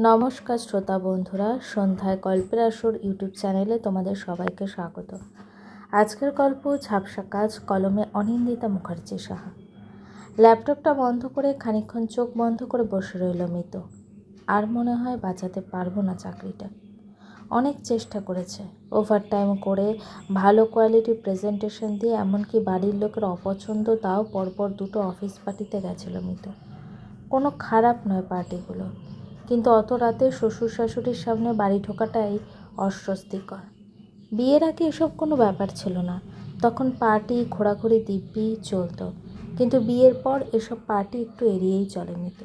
নমস্কার শ্রোতা বন্ধুরা, সন্ধ্যায় গল্পের আসর ইউটিউব চ্যানেলে তোমাদের সবাইকে স্বাগত। আজকের গল্প, ঝাপসা কাজ, কলমে অনিন্দিতা মুখার্জি সাহা। ল্যাপটপটা বন্ধ করে খানিকক্ষণ চোখ বন্ধ করে বসে রইল মৃত। আর মনে হয় বাঁচাতে পারব না চাকরিটা। অনেক চেষ্টা করেছে। ওভার টাইম করে ভালো কোয়ালিটির প্রেজেন্টেশন দিয়ে এমনকি বাড়ির লোকের অপছন্দ তাও পরপর দুটো অফিস পার্টিতে গেছিল মৃত। কোনো খারাপ নয় পার্টিগুলো। কিন্তু অত রাতে শ্বশুর শাশুড়ির সামনে বাড়ি ঢোকাটাই অস্বস্তিকর। বিয়ের আগে এসব কোনো ব্যাপার ছিল না। তখন পার্টি, ঘোরাঘুরি, দিব্যি চলতো। কিন্তু বিয়ের পর এসব পার্টি একটু এড়িয়েই চলে মিতু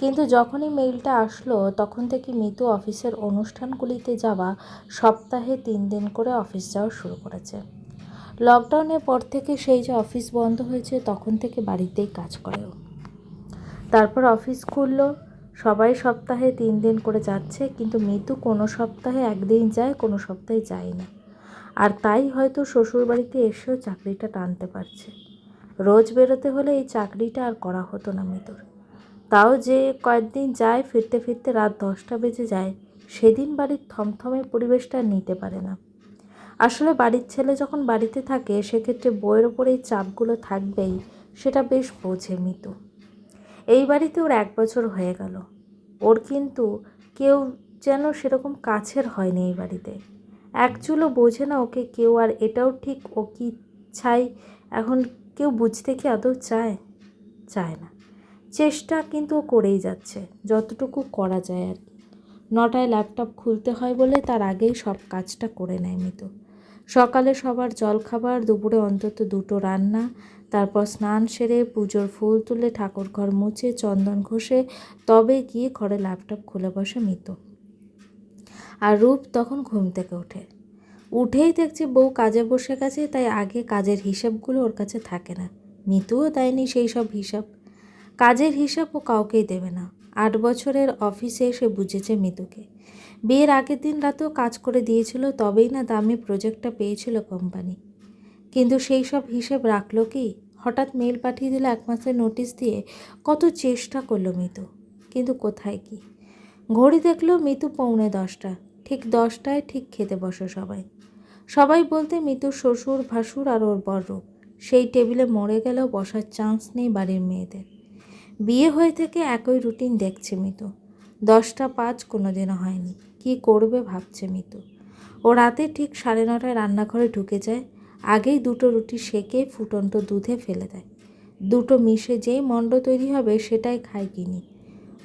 কিন্তু যখনই মেইলটা আসলো, তখন থেকে মিতু অফিসের অনুষ্ঠানগুলিতে যাওয়া সপ্তাহে তিন দিন করে অফিস যাওয়া শুরু করেছে। লকডাউনের পর থেকে সেই যে অফিস বন্ধ হয়েছে, তখন থেকে বাড়িতেই কাজ করেও। তারপর অফিস খুললো সবাই সপ্তাহে তিন দিন করে যাচ্ছে, কিন্তু মিতু কোনো সপ্তাহে একদিন যায়, কোনো সপ্তাহে যায় না আর তাই হয়তো শ্বশুরবাড়িতে এসেও চাকরিটা টানতে পারছে। রোজ বেরোতে হলে এই চাকরিটা আর করা হতো না মিতুর। তাও যে কয়েকদিন যায়, ফিরতে ফিরতে রাত দশটা বেজে যায়, সেদিন বাড়ির থমথমে পরিবেশটা নিতে পারে না। আসলে বাড়ির ছেলে যখন বাড়িতে থাকে, সেক্ষেত্রে বইয়ের ওপর এই চাপগুলো থাকবেই, সেটা বেশ বোঝে মিতু। এই বাড়িতে ওর এক বছর হয়ে গেল। ওর কিন্তু কেউ যেন সেরকম কাছের হয়নি এই বাড়িতে। এক চুলো বোঝে না ওকে কেউ আর এটাও ঠিক ও কি চাই এখন কেউ বুঝতে কি আদৌ চায়? চায় না। চেষ্টা কিন্তু ও করেই যাচ্ছে, যতটুকু করা যায় আর কি। নটায় ল্যাপটপ খুলতে হয় বলে তার আগেই সব কাজটা করে নেয় মিতু। সকালে সবার জলখাবার, দুপুরে অন্তত দুটো রান্না, তারপর স্নান সেরে পুজোর ফুল তুলে ঠাকুর ঘর মুছে চন্দন ঘষে তবে গিয়ে ঘরে ল্যাপটপ খুলে বসে মিত। আর রূপ তখন ঘুম থেকে ওঠে। উঠেই দেখছে বউ কাজে বসে গেছে, তাই আগে কাজের হিসাবগুলো ওর কাছে থাকে না। মিতুও দেয়নি সেই সব হিসাব। কাজের হিসাব ও কাউকেই দেবে না। আট বছরের অফিসে এসে বুঝেছে মিতুকে। বিয়ের আগের দিন রাতেও কাজ করে দিয়েছিল, তবেই না দামি প্রজেক্টটা পেয়েছিল কোম্পানি। কিন্তু সেই সব হিসেব রাখল কি? হঠাৎ মেল পাঠিয়ে দিল এক মাসের নোটিশ দিয়ে, কত চেষ্টা করল মিতু, কিন্তু কোথায় কি? ঘড়ি দেখল মিতু পৌনে দশটা, ঠিক দশটায় ঠিক খেতে বসে সবাই। সবাই বলতে মিতুর শ্বশুর, ভাসুর আর ওর বড় সেই টেবিলে মরে গেলেও বসার চান্স নেই বাড়ির মেয়েদের। বিয়ে হয়ে থেকে একই রুটিন দেখছে মিতু। দশটা পাঁচ কোনো দিনও হয়নি। কি করবে ভাবছে মিতু। ও রাতে ঠিক সাড়ে নটায় রান্নাঘরে ঢুকে যায়, আগেই দুটো রুটি সেকে ফুটন্ত দুধে ফেলে দেয়। দুটো মিশে যেই মণ্ড তৈরি হবে সেটাই খায় কিনি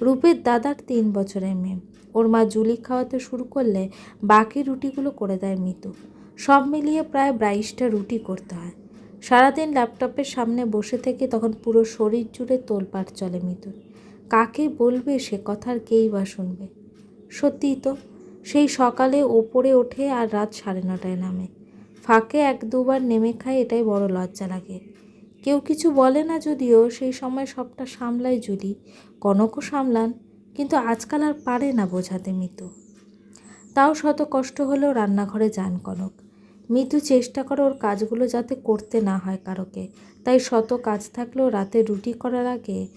রূপের দাদার তিন বছরের মেয়ে। ওর মা জুলি খাওয়াতে শুরু করলে বাকি রুটিগুলো করে দেয় মিতু। সব মিলিয়ে প্রায় বাইশটা রুটি করতে হয়। সারাদিন ল্যাপটপের সামনে বসে থেকে তখন পুরো শরীর জুড়ে তোলপাট চলে মিতুর। কাকে বলবে সে কথার কেই বা শুনবে। সত্যিই তো, সেই সকালে ওপরে ওঠে আর রাত সাড়ে নটায় নামে। ফাঁকে এক দুবার নেমে খায়, এটাই বড় লজ্জা লাগে। কেউ কিছু বলে না যদিও, সেই সময় সবটা সামলায় জুলি কনকও সামলান, কিন্তু আজকাল আর পারে না বোঝাতে মিতু। তাও শত কষ্ট হলেও রান্নাঘরে যান কনক। মিতু চেষ্টা করে ওর কাজগুলো যাতে করতে না হয় কারোকে, তাই শত কাজ থাকলেও রাতে রুটি করার আগে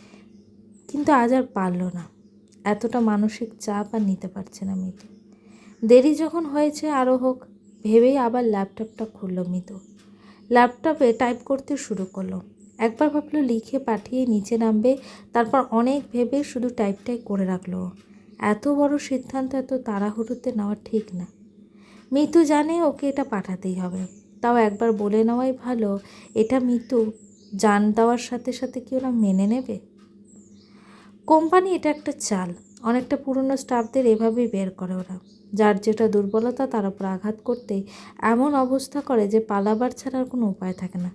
কিন্তু আজ আর পারল না। এতটা মানসিক চাপ আর নিতে পারছে না মিতু। দেরি যখন হয়েছে আরও হোক, ভেবেই আবার ল্যাপটপটা খুললো মিতু। ল্যাপটপে টাইপ করতে শুরু করল। একবার ভাবলো লিখে পাঠিয়ে নিচে নামবে, তারপর অনেক ভেবে শুধু টাইপটাই করে রাখল। এত বড় সিদ্ধান্ত, এত তাড়াহুড়োতে নেওয়া ঠিক না। মিতু জানে ওকে এটা পাঠাতেই হবে। তাও একবার বলে নেওয়াই ভালো, এটা মিতু জান দেওয়ার সাথে সাথে কি ওরা মেনে নেবে? কোম্পানি এটা একটা চাল। অনেকটা পুরনো স্টাফদের এভাবেই বের করে ওরা। যার যেটা দুর্বলতা তার উপর আঘাত করতে এমন অবস্থা করে যে পালাবার ছাড়ার কোনো উপায় থাকে না।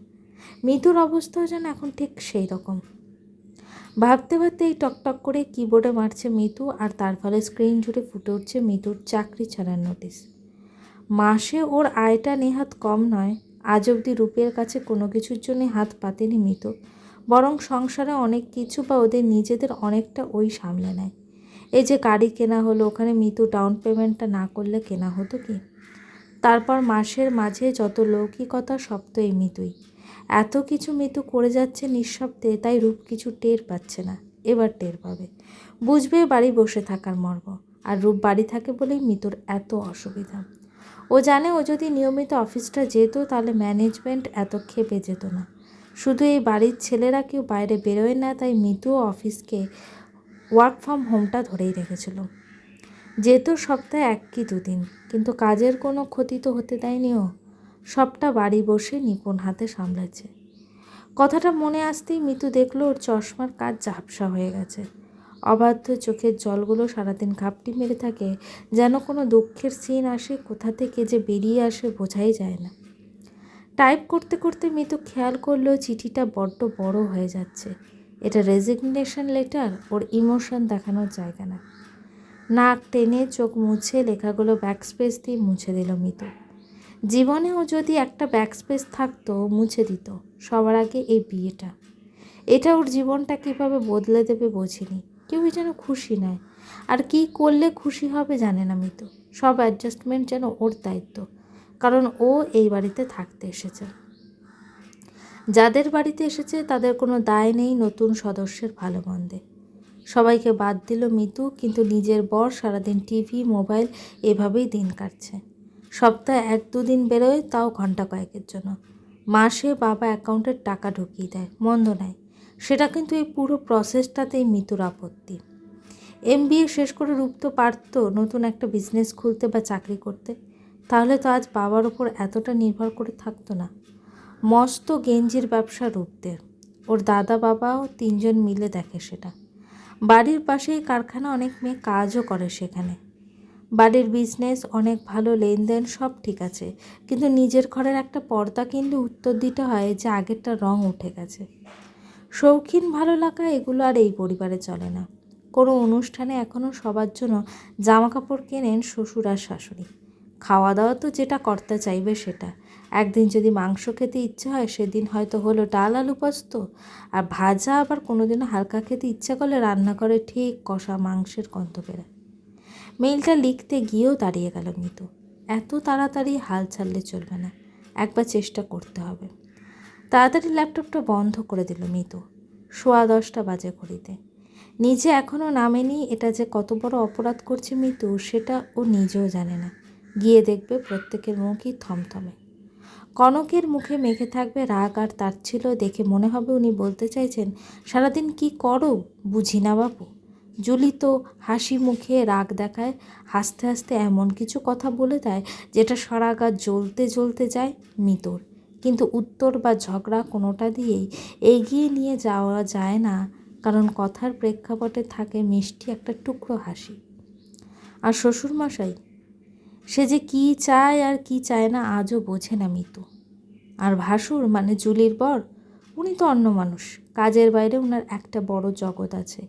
মৃদুর অবস্থাও যেন এখন ঠিক সেই রকম। ভাবতে ভাবতে এই টকটক করে কিবোর্ডে মারছে মিতু আর তার ফলে স্ক্রিন জুড়ে ফুটে উঠছে মিতুর চাকরি ছাড়ার নোটিশ মাসে ওর আয়টা নেহাত কম নয়। আজ অবধি রূপের কাছে কোনো কিছুর জন্য হাত পাতেনি মিতু। বরং সংসারে অনেক কিছু বা ওদের নিজেদের অনেকটা ওই সামলে নেয়। এই যে গাড়ি কেনা হলো, ওখানে মিতু ডাউন পেমেন্টটা না করলে কেনা হতো কি? তারপর মাসের মাঝে যত লৌকিকতা তো এই মিতুই এত কিছু মিতু করে যাচ্ছে নিঃশব্দে, তাই রূপ কিছু টের পাচ্ছে না। এবার টের পাবে। বুঝবে বাড়ি বসে থাকার মর্ম। আর রূপ বাড়ি থাকে বলেই মিতুর এত অসুবিধা। ও জানে ও যদি নিয়মিত অফিসটা যেত, তাহলে ম্যানেজমেন্ট এত খেপে যেত না। শুধু এই বাড়ির ছেলেরা কেউ বাইরে বেরোয় না, তাই মিতুও অফিসকে ওয়ার্ক ফ্রম হোমটা ধরেই রেখেছিল। যেহেতু সপ্তাহে এক কি দুদিন, কিন্তু কাজের কোনো ক্ষতি তো হতে দেয়নি ও। সবটা বাড়ি বসে নিপুণ হাতে সামলাচ্ছে কথাটা মনে আসতেই মিতু দেখল ওর চশমার কাজ ঝাপসা হয়ে গেছে। অবাধ্য চোখের জলগুলো সারাদিন ঘাপটি মেরে থাকে, যেন কোনো দুঃখের সিন আসে, কোথা থেকে যে বেরিয়ে আসে বোঝাই যায় না। টাইপ করতে করতে মিতু খেয়াল করল চিঠিটা বড্ড বড় হয়ে যাচ্ছে। এটা রেজিগনেশন লেটার ওর ইমোশন দেখানোর জায়গা না। নাক টেনে চোখ মুছে লেখাগুলো ব্যাকস্পেস দিয়ে মুছে দিল মিতু। জীবনেও যদি একটা ব্যাকস্পেস থাকতো, মুছে দিত, সবার আগে এই বিয়েটা। এটা ওর জীবনটা কীভাবে বদলে দেবে বোঝেনি। কেউই যেন খুশি নয়। আর কি করলে খুশি হবে জানে না মিতু। সব অ্যাডজাস্টমেন্ট যেন ওর দায়িত্ব। কারণ ও এই বাড়িতে থাকতে এসেছে। যাদের বাড়িতে এসেছে, তাদের কোনো দায় নেই নতুন সদস্যের ভালো মন্দে। সবাইকে বাদ দিল মিতু, কিন্তু নিজের বর সারাদিন টিভি, মোবাইল এভাবেই দিন কাটছে। সপ্তাহে এক দুদিন বেরোয়, তাও ঘণ্টা কয়েকের জন্য। মাসে বাবা অ্যাকাউন্টের টাকা ঢুকিয়ে দেয়, মন্দ নেয় সেটা কিন্তু এই পুরো প্রসেসটাতেই মিতুর আপত্তি। এম শেষ করে রূপ তো পারতো নতুন একটা বিজনেস খুলতে বা চাকরি করতে তাহলে তো আজ বাবার ওপর এতটা নির্ভর করে থাকতো না। মস্ত গেঞ্জির ব্যবসা রূপদের ওর দাদা বাবাও তিনজন মিলে দেখে সেটা। বাড়ির পাশেই কারখানা অনেক মেয়ে কাজও করে সেখানে। বাড়ির বিজনেস অনেক ভালো লেনদেন, সব ঠিক আছে। কিন্তু নিজের ঘরের একটা পর্দা কিনলে উত্তর দিতে হয় যে আগেরটা রং উঠে গেছে। শৌখিন ভালো লাগা এগুলো আর এই পরিবারে চলে না। কোনো অনুষ্ঠানে এখনও সবার জন্য জামাকাপড় কেনেন শ্বশুর আর শাশুড়ি। খাওয়া দাওয়া তো যেটা করতে চাইবে সেটা। একদিন যদি মাংস খেতে ইচ্ছে হয়, সেদিন হয়তো হলো ডাল, আলু পোস্ত। আর ভাজা আবার কোনোদিনও হালকা খেতে ইচ্ছা করলে রান্না করে ঠিক কষা মাংসের গন্ধ বেরোয় মেইলটা লিখতে গিয়েও দাঁড়িয়ে গেল মিতু। এত তাড়াতাড়ি হাল ছাড়লে চলবে না, একবার চেষ্টা করতে হবে। তাড়াতাড়ি ল্যাপটপটা বন্ধ করে দিল মিতু, সোয়া দশটা বাজে ঘড়িতে। নিজে এখনও নামেনি, এটা যে কত বড় অপরাধ করছে মিতু, সেটা ও নিজেও জানে না। গিয়ে দেখবে প্রত্যেকের মুখই থমথমে। কনকের মুখে মেখে থাকবে রাগ আর তার ছিল দেখে মনে হবে উনি বলতে চাইছেন, সারাদিন কি করো? বুঝি না বাবু জুলি তো হাসি মুখে রাগ দেখায়, হাসতে হাসতে এমন কিছু কথা বলে দেয় যেটা সারাগা জ্বলতে জ্বলতে যায় মিতর। কিন্তু উত্তর বা ঝগড়া কোনোটা দিয়েই এগিয়ে নিয়ে যাওয়া যায় না, কারণ কথার প্রেক্ষাপটে থাকে মিষ্টি একটা টুকরো হাসি। আর শ্বশুরমশাই সে যে কী চায় আর কি চায় না আজও বোঝে না মিতু। আর ভাসুর মানে জুলির বর, উনি তো অন্য মানুষ। কাজের বাইরে ওনার একটা বড় জগৎ আছে।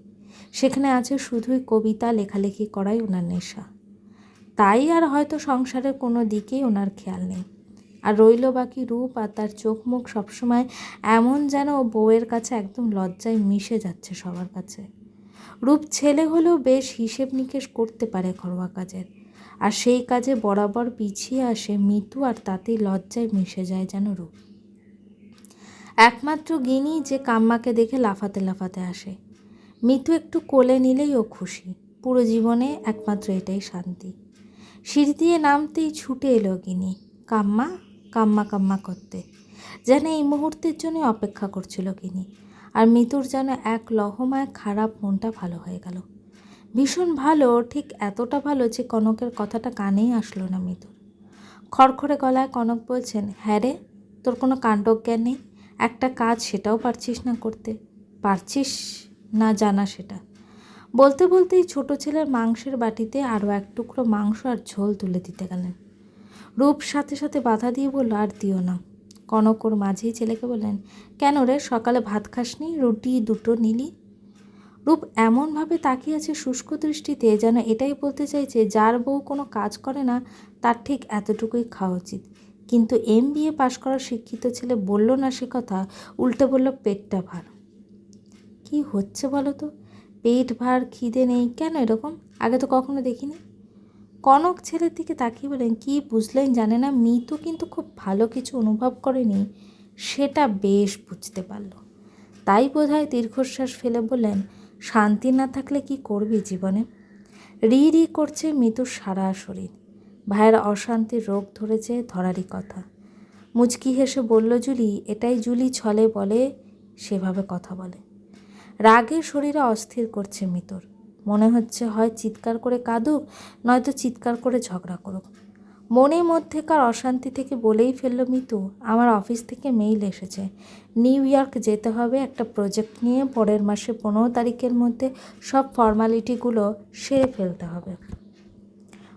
সেখানে আছে শুধুই কবিতা, লেখালেখি করাই ওনার নেশা। তাই আর হয়তো সংসারের কোনো দিকেই ওনার খেয়াল নেই। আর রইল বাকি রূপ আর তার চোখ মুখ সবসময় এমন যেন ও বউয়ের কাছে একদম লজ্জায় মিশে যাচ্ছে সবার কাছে। রূপ ছেলে হলেও বেশ হিসেব নিকেশ করতে পারে ঘরোয়া কাজের। আর সেই কাজে বরাবর পিছিয়ে আসে মিতু আর তাতে লজ্জায় মিশে যায় যেন রূপ। একমাত্র গিনি যে কাম্মাকে দেখে লাফাতে লাফাতে আসে। মিতু একটু কোলে নিলেই ও খুশি। পুরো জীবনে একমাত্র এটাই শান্তি। সিঁড়ি দিয়ে নামতেই ছুটে এলো গিনি। কাম্মা কাম্মা কাম্মা করতে। যেন এই মুহূর্তের জন্য অপেক্ষা করছিল গিনি। আর মিতুর যেন এক লহমায় খারাপ মনটা ভালো হয়ে গেল। ভীষণ ভালো, ঠিক এতটা ভালো যে কনকের কথাটা কানেই আসলো না মিতুর খড়খড়ে গলায় কনক বলছেন হ্যাঁ রে, তোর কোনো কাণ্ডজ্ঞান নেই? একটা কাজ সেটাও পারছিস না করতে। পারছিস না জানা সেটা। বলতে বলতেই ছোট ছেলের মাংসের বাটিতে আরও এক টুকরো মাংস আর ঝোল তুলে দিতে গেলেন। রূপ সাথে সাথে বাধা দিয়ে বলল, আর দিও না। কনক ওর মাঝেই ছেলেকে বললেন, কেন রে, সকালে ভাত খাসনি? রুটি দুটো নিলি? রূপ এমনভাবে তাকিয়ে আছে শুষ্ক দৃষ্টিতে যেন এটাই বলতে চাইছে, যার বউ কোনো কাজ করে না, তার ঠিক এতটুকুই খাওয়া উচিত। কিন্তু এম বিএ পাশ করা শিক্ষিত ছেলে বলল না সে কথা, উল্টে বলল, পেটটা ভার। কি হচ্ছে বলো তো পেট ভার, খিদে নেই, কেন এরকম? আগে তো কখনো দেখিনি। কনক ছেলের দিকে তাকিয়ে বলেন কি বুঝলেন জানে না, মিতু কিন্তু খুব ভালো কিছু অনুভব করেনি, সেটা বেশ বুঝতে পারল। তাই বোধহয় দীর্ঘশ্বাস ফেলে বললেন শান্তি না থাকলে কি করবি জীবনে? রি রি করছে মৃত্যুর সারা শরীর। ভাইয়ের অশান্তির রোগ ধরেছে ধরারই কথা। মুচকি হেসে বলল, জুলি, এটাই জুলি ছলে বলে, সেভাবে কথা বলে। রাগে শরীরে অস্থির করছে মিতর মনে হচ্ছে হয় চিৎকার করে কাঁদুক, নয়তো চিৎকার করে ঝগড়া করুক। মনের মধ্যেকার অশান্তি থেকে বলেই ফেলল মিতু, আমার অফিস থেকে মেইল এসেছে। নিউ ইয়র্ক যেতে হবে একটা প্রজেক্ট নিয়ে, পরের মাসে পনেরো তারিখের মধ্যে সব ফর্মালিটিগুলো সেরে ফেলতে হবে।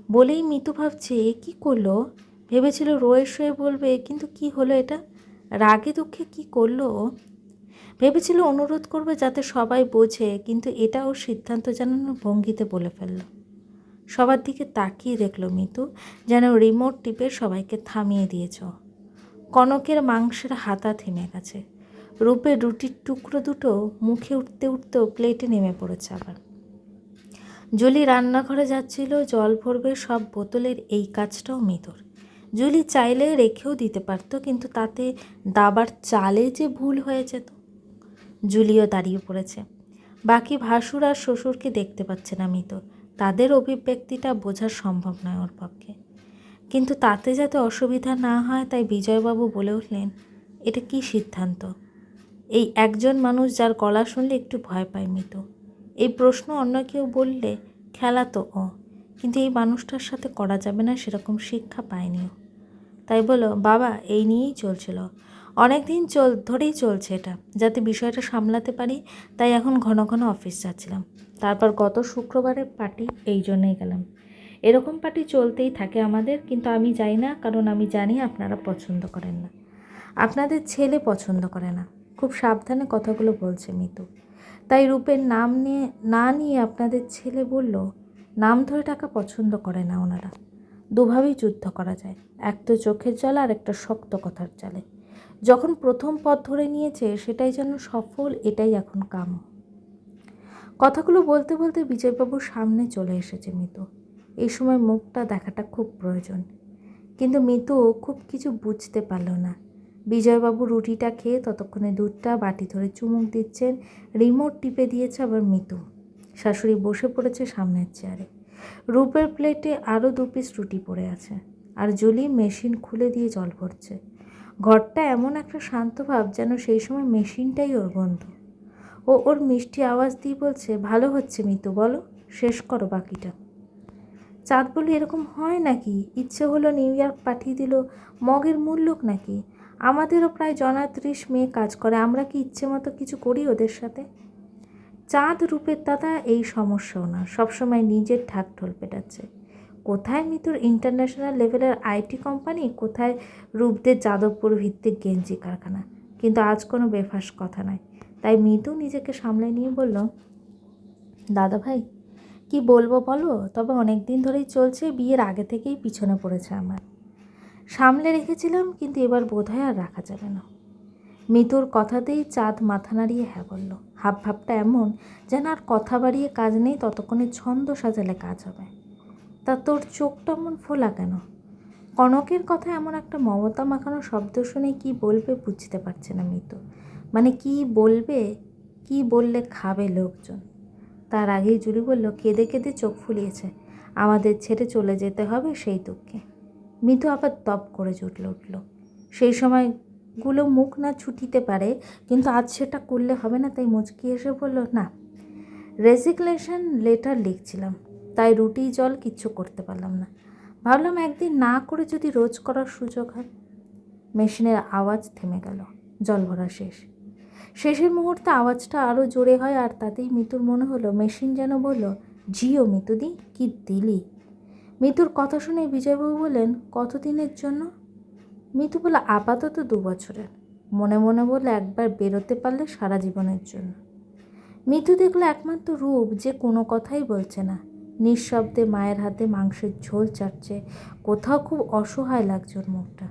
বলেই মিতু ভাবছে, এ কী করল? ভেবেছিল রয়ে শুয়ে বলবে, কিন্তু কি হলো এটা? রাগে দুঃখে কি করল? ভেবেছিল অনুরোধ করবে যাতে সবাই বোঝে, কিন্তু এটা ওর সিদ্ধান্ত জানানোর ভঙ্গিতে বলে ফেলল। সবার দিকে তাকিয়ে দেখল মিতু, যেন রিমোট টিপে সবাইকে থামিয়ে দিয়েছ। কনকের মাংসের হাতা থেমে গেছে। রূপে রুটির টুকরো দুটো মুখে উঠতে উঠতেও প্লেটে নেমে পড়েছে আবার। জুলি রান্নাঘরে যাচ্ছিল, জল ভরবে সব বোতলের এই কাজটাও মিতর। জুলি চাইলে রেখেও দিতে পারতো, কিন্তু তাতে দাবার চালে যে ভুল হয়ে যেত। জুলিও দাঁড়িয়ে পড়েছে। বাকি ভাসুর আর শ্বশুরকে দেখতে পাচ্ছে না মিত তাদের অভিব্যক্তিটা বোঝা সম্ভব নয় ওর পক্ষে। কিন্তু তাতে যাতে অসুবিধা না হয়, তাই বিজয়বাবু বলে উঠলেন, এটা কি সিদ্ধান্ত? এই একজন মানুষ যার গলা শুনলে একটু ভয় পায় মিত। এই প্রশ্ন অন্য কেউ বললে খেলা তো ও, কিন্তু এই মানুষটার সাথে করা যাবে না, সেরকম শিক্ষা পায়নিও তাই বলো, বাবা, এই নিয়েই চলছিল। অনেক দিন চল, ধরেই চলছে এটা। যাতে বিষয়টা সামলাতে পারি, তাই এখন ঘন ঘন অফিস যাচ্ছিলাম। তারপর গত শুক্রবারের পার্টি এই জন্যই গেলাম। এরকম পার্টি চলতেই থাকে আমাদের, কিন্তু আমি যাই না, কারণ আমি জানি আপনারা পছন্দ করেন না। আপনাদের ছেলে পছন্দ করে না। খুব সাবধানে কথাগুলো বলছে মিতু। তাই রূপের নাম নিয়ে, না নিয়ে আপনাদের ছেলে বলল, নাম ধরে টাকা পছন্দ করে না ওনারা। দুভাবেই যুদ্ধ করা যায়। এক তো চোখের জল আর একটা শক্ত কথার চালে যখন প্রথম পথ ধরে নিয়েছে, সেটাই যেন সফল, এটাই এখন কাম কথাগুলো বলতে বলতে বিজয়বাবুর সামনে চলে এসেছে মিতু। এই সময় মুখটা দেখাটা খুব প্রয়োজন। কিন্তু মিতু খুব কিছু বুঝতে পারল না। বিজয়বাবু রুটিটা খেয়ে ততক্ষণে দুধটা বাটি ধরে চুমুক দিচ্ছেন। রিমোট টিপে দিয়েছে আবার মিতু। শাশুড়ি বসে পড়েছে সামনের চেয়ারে। রূপের প্লেটে আরও দু পিস রুটি পড়ে আছে। আর জুলি মেশিন খুলে দিয়ে জল ভরছে। ঘরটা এমন একটা শান্ত ভাব যেন সেই সময় মেশিনটাই ওর বন্ধু। ও ওর মিষ্টি আওয়াজ দিয়ে বলছে, ভালো হচ্ছে মিতু, বলো, শেষ করো বাকিটা। চাঁদ বলি, এরকম হয় নাকি? ইচ্ছে হলো নিউ ইয়র্ক পাঠিয়ে দিল, মগের মূল্যক নাকি? আমাদেরও প্রায় জনা ত্রিশ মেয়ে কাজ করে, আমরা কি ইচ্ছে মতো কিছু করি ওদের সাথে? চাঁদ রূপের দাদা এই সমস্যাও না, সবসময় নিজের ঢাক ঢোল পেটাচ্ছে। কোথায় মিতুর ইন্টারন্যাশনাল লেভেলের আইটি কোম্পানি কোথায় রূপদের যাদবপুর ভিত্তিক গেঞ্জি কারখানা? কিন্তু আজ কোনো বেফাস কথা নয়। তাই মিতু নিজেকে সামলে নিয়ে বলল দাদা ভাই কি বলব বলো? তবে অনেক দিন ধরেই চলছে, বিয়ের আগে থেকেই পিছনে পড়েছে আমার। সামলে রেখেছিলাম, কিন্তু এবার বোধহয় আর রাখা যাবে না। মিতুর কথাতেই চাঁদ মাথা নাড়িয়ে হ্যাঁ বলল। হাব ভাবটা এমন, যেন আর কথা বাড়িয়ে কাজ নেই, ততক্ষণে ছন্দ সাজালে কাজ হবে। তা তোর চোখটা এমন ফোলা কেন? কনকের কথা এমন একটা মমতা মাখানো শব্দ শুনে কি বলবে বুঝতে পারছে না মিতু। মানে কি বলবে, কি বললে খাবে লোকজন? তার আগেই জুলি বলল, কেঁদে কেঁদে চোখ ফুলিয়েছে। আমাদের ছেড়ে চলে যেতে হবে সেই দুঃখে। মিতু আবার তপ করে জুটল উঠল। সেই সময়গুলো মুখ না ছুটিতে পারে, কিন্তু আজ সেটা করলে হবে না, তাই মুচকি এসে বলল, না। রেজিগনেশন লেটার লিখছিলাম। তাই রুটি, জল কিচ্ছু করতে পারলাম না। ভাবলাম একদিন না করে যদি রোজ করার সুযোগ হয়। মেশিনের আওয়াজ থেমে গেল, জল ভরা শেষ। শেষের মুহূর্তে আওয়াজটা আরও জোরে হয় আর তাতেই মিতুর মনে হলো, মেশিন যেন বলল, জিও মিতুদি কি দিলি? মিতুর কথা শুনে বিজয়বাবু বললেন, কতদিনের জন্য? মিতু বলে আপাতত দু বছরের। মনে মনে বলে একবার বেরোতে পারলে সারা জীবনের জন্য। মিতু দেখল একমাত্র রূপ, যে কোনো কথাই বলছে না। নিঃশব্দে মায়ের হাতে মাংসের ঝোল চাটছে। কোথাও খুব অসহায় লাগছে ওর মুখটা।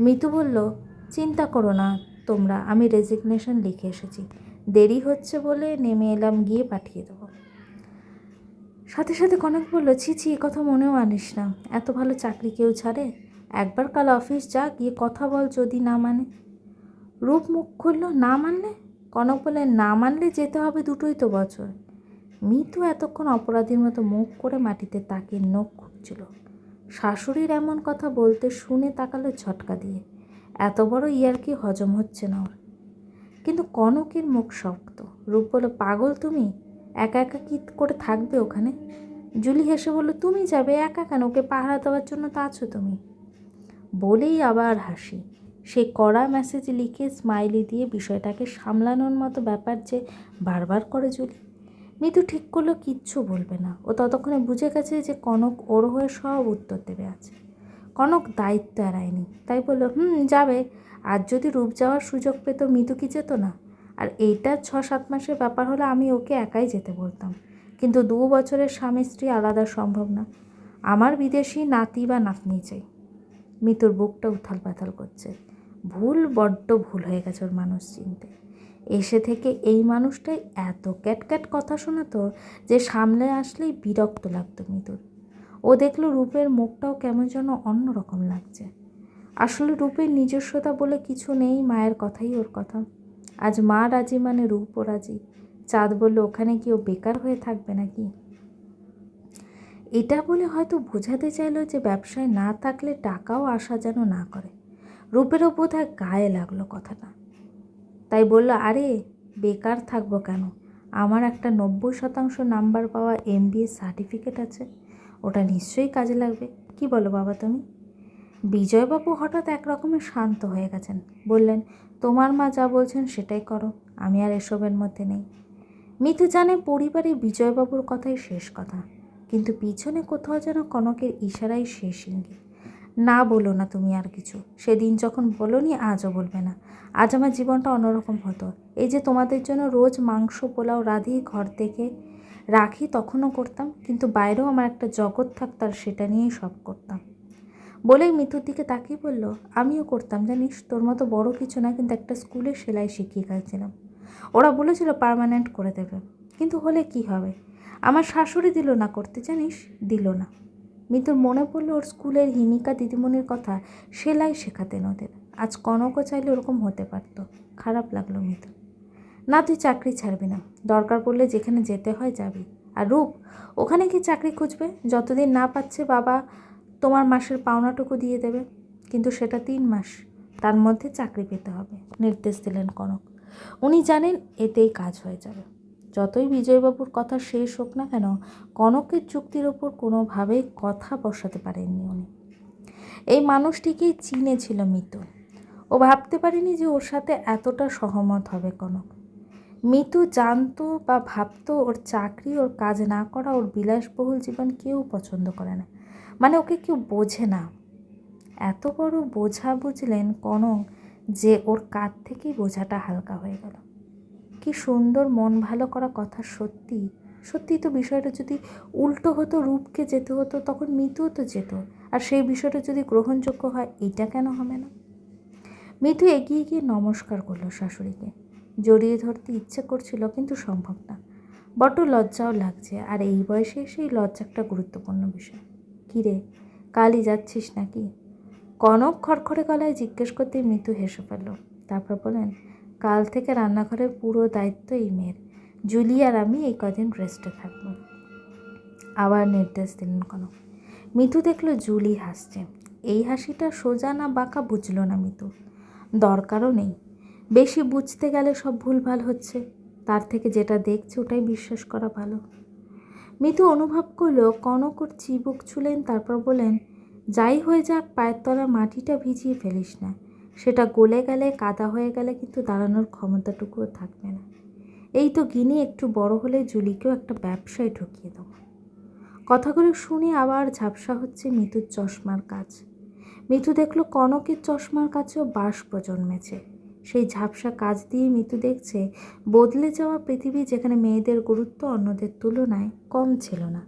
মিতু বলল, চিন্তা করো না, তোমরা, আমি রেজিগনেশন লিখে এসেছি। দেরি হচ্ছে বলে নেমে এলাম, গিয়ে পাঠিয়ে দেবো। সাথে সাথে কনক বলল, ছি ছি, এ কথা মনেও আনিস না। এত ভালো চাকরি কেউ ছাড়ে? একবার কাল অফিস যা, গিয়ে কথা বল যদি না মানে। রূপ মুখ খুললো, না মানলে? কনক বলে না মানলে যেতে হবে দুটোই তো বছর। মিতু এতক্ষণ অপরাধীর মতো মুখ করে মাটিতে তাকিয়ে নখ খুঁজছিল। শাশুড়ির এমন কথা বলতে শুনে তাকালো ঝটকা দিয়ে। এত বড় ইয়ার কি হজম হচ্ছে না ওর? কিন্তু কনকের মুখ শক্ত। রূপ বলল, পাগল তুমি? একা একা কী করে থাকবে ওখানে? জুলি হেসে বলল, তুমি যাবে একা কেন? ওকে পাহারা দেওয়ার জন্য তা আছো তুমি। বলেই আবার হাসি। সে কড়া মেসেজ লিখে স্মাইলি দিয়ে বিষয়টাকে সামলানোর মতো ব্যাপার যে বারবার করে জুলি। মিতু ঠিক করল, কিচ্ছু বলবে না। ও ততক্ষণে বুঝে গেছে যে কনক ওর হয়ে সব উত্তর দেবে আছে কনক দায়িত্ব এড়ায়নি। তাই বলল, হুম, যাবে। আর যদি রূপ যাওয়ার সুযোগ পেত, মিতু কি যেত না? আর এইটা ছ সাত মাসের ব্যাপার হলে আমি ওকে একাই যেতে বলতাম। কিন্তু দু বছরের স্বামী স্ত্রী আলাদা সম্ভব না। আমার বিদেশি নাতি বা নাতনি চাই। মিতুর বুকটা উথাল পাথাল করছে। ভুল, বড্ড ভুল হয়ে গেছে ওর মানুষ চিনতে এসে থেকে এই মানুষটাই এত ক্যাটক্যাট কথা শোনাতো যে সামনে আসলেই বিরক্ত লাগতো মিতুর ও দেখল রূপের মুখটাও কেমন যেন অন্যরকম লাগছে। আসলে রূপের নিজস্বতা বলে কিছু নেই মায়ের কথাই ওর কথা। আজ মা রাজি মানে রূপও রাজি। চাঁদ বলল ওখানে কি ও বেকার হয়ে থাকবে নাকি? এটা বলে হয়তো বোঝাতে চাইলো যে ব্যবসায় না থাকলে টাকাও আসা যেন না করে। রূপেরও বোধ গায়ে লাগল কথাটা। তাই বলল, আরে, বেকার থাকব কেন? আমার একটা নব্বই শতাংশ নাম্বার পাওয়া এম সার্টিফিকেট আছে। ওটা নিশ্চয়ই কাজে লাগবে। কি বলো বাবা তুমি? বিজয়বাবু হঠাৎ একরকমের শান্ত হয়ে গেছেন। বললেন, তোমার মা যা বলছেন সেটাই করো, আমি আর এসবের মধ্যে নেই। মিথু জানে পরিবারে বিজয়বাবুর কথাই শেষ কথা, কিন্তু পিছনে কোথাও যেন কনকের ইশারাই শেষ ইঙ্গিত। না বলো না তুমি আর কিছু। সেদিন যখন বলনি, আজও বলবে না। আজ আমার জীবনটা অন্যরকম হতো। এই যে তোমাদের জন্য রোজ মাংস, পোলাও, রাধি, ঘর থেকে রাখি, তখনও করতাম, কিন্তু বাইরেও আমার একটা জগৎ থাকতো আর সেটা নিয়েই সব করতাম। বলেই মিতুর দিকে তাকিয়ে বলল, আমিও করতাম, জানিস? তোর মতো বড় কিছু না, কিন্তু একটা স্কুলে সেলাই শিখিয়ে গেছিলাম। ওরা বলেছিল পার্মানেন্ট করে দেবে। কিন্তু হলে কি হবে? আমার শাশুড়ি দিল না করতে, জানিস? দিল না। মিতুর মনে পড়ল ওর স্কুলের হিমিকা দিদিমণির কথা সেলাই শেখাতেন ওদের। আজ কনকও চাইলে ওরকম হতে পারতো। খারাপ লাগল মিতু না, তুই চাকরি ছাড়বি না। দরকার পড়লে যেখানে যেতে হয় যাবি। আর রূপ, ওখানে কি চাকরি খুঁজবে। যতদিন না পাচ্ছে বাবা তোমার মাসের পাওনাটুকু দিয়ে দেবে। কিন্তু সেটা তিন মাস। তার মধ্যে চাকরি পেতে হবে। নির্দেশ দিলেন কনক। উনি জানেন এতেই কাজ হয়ে যাবে। যতই বিজয়বাবুর কথা শেষ হোক না কেন, কনকের চুক্তির ওপর কোনোভাবেই কথা বসাতে পারেননি উনি। এই মানুষটিকেই চিনেছিল মিতু। ও ভাবতে পারেনি যে ওর সাথে এতটা সহমত হবে কনক। মিতু জানতো বা ভাবতো ওর চাকরি, ওর কাজ না করা, ওর বিলাসবহুল জীবন কেউ পছন্দ করে না। মানে ওকে কেউ বোঝে না। এত বড় বোঝা বুঝলেন কনক যে ওর কাঁধ থেকেই বোঝাটা হালকা হয়ে গেল। কি সুন্দর মন ভালো করা কথা সত্যি? সত্যি তো বিষয়টা যদি উল্টো হতো, রূপকে যেতে হতো, তখন মিতুও তো যেত। আর সেই বিষয়টা যদি গ্রহণযোগ্য হয়, এটা কেন হবে না? মিতু এগিয়ে গিয়ে নমস্কার করল শাশুড়িকে। জড়িয়ে ধরতে ইচ্ছে করছিল, কিন্তু সম্ভব না। বড্ড লজ্জাও লাগছে, আর এই বয়সে সেই লজ্জা একটা গুরুত্বপূর্ণ বিষয়। কিরে, কালই যাচ্ছিস নাকি? কনক খড়খড়ে গলায় জিজ্ঞেস করতে মিতু হেসে ফেলল। তারপর বলেন কাল থেকে রান্নাঘরের পুরো দায়িত্ব এই মেয়ের। জুলি আর আমি এই কদিন রেস্টে থাকব। আবার নির্দেশ দিলেন কনক। মিতু দেখল জুলি হাসছে। এই হাসিটা সোজা না বাঁকা বুঝলো না মিতু। দরকারও নেই। বেশি বুঝতে গেলে সব ভুলভাল হচ্ছে। তার থেকে যেটা দেখছে ওটাই বিশ্বাস করা ভালো। মিতু অনুভব করল কনক ওর চিবুক ছুলেন, তারপর বলেন যাই হয়ে যাক, পায়ের তলা মাটিটা ভিজিয়ে ফেলিস না। সেটা গলে গেলে, কাদা হয়ে গেলে কিন্তু দাঁড়ানোর ক্ষমতাটুকুও থাকবে না। এই তো গিনি একটু বড় হলে জুলিকেও একটা ব্যবসায় ঢুকিয়ে দেবো। কথাগুলো শুনে আবার ঝাপসা হচ্ছে মিতুর চশমার কাজ। মিতু দেখল কনকের চশমার কাছেও বাষ্প জন্মেছে সেই ঝাপসা কাজ দিয়ে মিতু দেখছে, বদলে যাওয়া পৃথিবী যেখানে মেয়েদের গুরুত্ব অন্যদের তুলনায় কম ছিল না।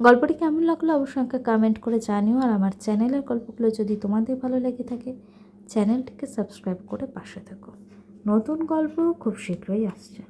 গল্পটি কেমন লাগল অবশ্যই আমাকে কমেন্ট করে জানিও, আর আমার চ্যানেলের গল্পগুলো যদি তোমাদের ভালো লেগে থাকে চ্যানেলটিকে সাবস্ক্রাইব করে পাশে থাকো। নতুন গল্প খুব শীঘ্রই আসছে।